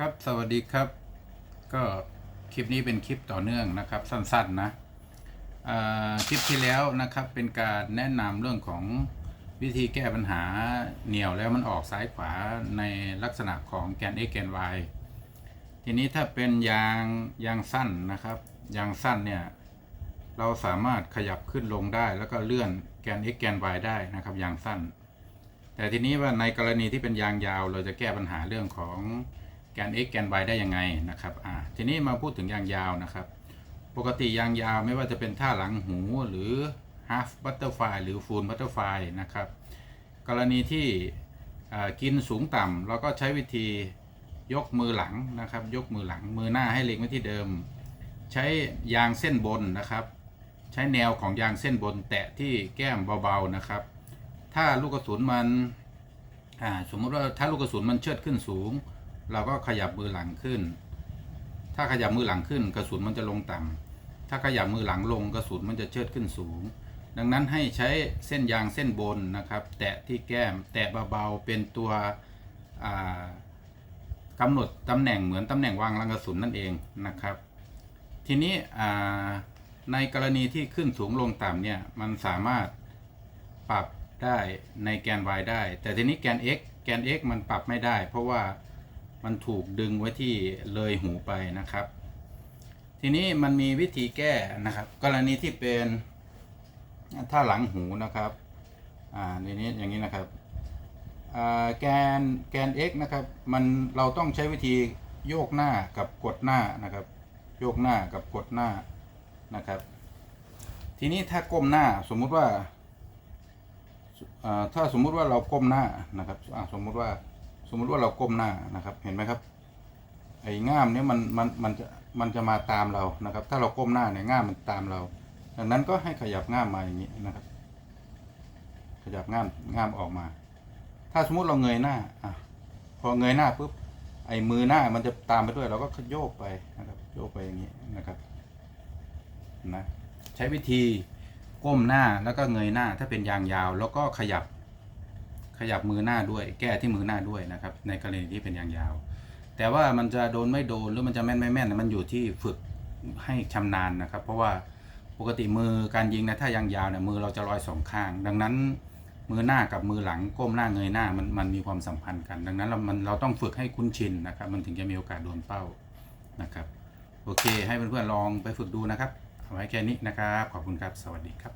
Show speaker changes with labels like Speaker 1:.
Speaker 1: ครับสวัสดีครับ ก็คลิปนี้เป็นคลิปต่อเนื่องนะครับ สั้นๆนะคลิปที่แล้วนะครับเป็นการแนะนำเรื่องของวิธีแก้ปัญหาเหนี่ยวแล้วมันออกซ้ายขวาในลักษณะของแกน x แกน y ทีนี้ถ้าเป็นยางยางสั้นนะครับ ยางสั้นเนี่ยเราสามารถขยับขึ้นลงได้ แล้วก็เลื่อนแกน x แกน y ได้นะครับยางสั้น แต่ทีนี้ว่าในกรณีที่เป็นยางยาวเราจะแก้ปัญหาเรื่องของ แกน x แกน y ได้ยังไงนะครับอ่าทีนี้มาพูดถึงยางยาวนะครับ ปกติยางยาวไม่ว่าจะเป็นท่าหลังหูหรือ half butterfly หรือ full butterfly นะครับ กรณีที่กินสูงต่ำเราก็ใช้วิธียกมือหลังนะครับ ยกมือหลังมือหน้าให้เล็งไว้ที่เดิม ใช้ยางเส้นบนนะครับ ใช้แนวของยางเส้นบนแตะที่แก้มเบาๆนะครับ ถ้าลูกกระสุนมันสมมติว่าถ้าลูกกระสุนมันเชิดขึ้นสูง เราก็ขยับมือหลังขึ้น ถ้าขยับมือหลังขึ้น กระสุนมันจะลงต่ำถ้าขยับมือหลังลงกระสุนมันจะเชิดขึ้นสูง ดังนั้นให้ใช้เส้นยางเส้นบนนะครับ แตะที่แก้ม แตะเบาๆเป็นตัวอ่ากำหนดตำแหน่งเหมือนตำแหน่งวางรังกระสุนนั่นเองนะครับ ทีนี้ในกรณีที่ขึ้นสูงลงต่ำเนี่ยมันสามารถปรับได้ในแกน y ได้ แต่ทีนี้แกน x แกน x มันปรับไม่ได้ เพราะว่า มันถูกดึงไว้ที่เลยหูไปนะครับ ทีนี้มันมีวิธีแก้นะครับ กรณีที่เป็นถ้าหลังหูนะครับอ่าในนี้อย่างนี้นะครับแกนแกน x นะครับมันเราต้องใช้วิธีโยกหน้ากับกดหน้านะครับ โยกหน้ากับกดหน้านะครับ ทีนี้ถ้าก้มหน้าสมมุติว่าอ่าถ้าสมมุติว่าเราก้มหน้านะครับอ่าสมมุติว่า สมมุติว่าเราก้มหน้านะครับ เห็นไหมครับ ไอ้ง่ามเนี้ยมันมันมันจะมันจะมาตามเรานะครับ ถ้าเราก้มหน้าเนี่ยง่ามมันตามเรา ดังนั้นก็ให้ขยับง่ามมาอย่างนี้นะครับ ขยับง่ามง่ามออกมา ถ้าสมมุติเราเงยหน้าอะพอเงยหน้าปุ๊บไอ้มือหน้ามันจะตามไปด้วย เราก็โยกไปนะครับ โยกไปอย่างนี้นะครับนะใช้วิธีก้มหน้าแล้วก็เงยหน้า ถ้าเป็นยางยาว แล้วก็ขยับ ขยับมือหน้าด้วย แก้ที่มือหน้าด้วยนะครับ ในกรณีที่เป็นยางยาว แต่ว่ามันจะโดนไม่โดนหรือมันจะแม่นไม่แม่นมันอยู่ที่ฝึกให้ชำนาญนะครับ เพราะว่าปกติมือการยิงนะถ้ายางยาวเนี่ยมือเราจะลอยสองข้าง ดังนั้นมือหน้ากับมือหลังก้มหน้าเงยหน้ามันมันมีความสัมพันธ์กัน ดังนั้นเรามันเราต้องฝึกให้คุ้นชินนะครับ มันถึงจะมีโอกาสโดนเป้านะครับโอเค ให้เพื่อนๆลองไปฝึกดูนะครับเอาไว้แค่นี้นะครับ ขอบคุณครับ สวัสดีครับ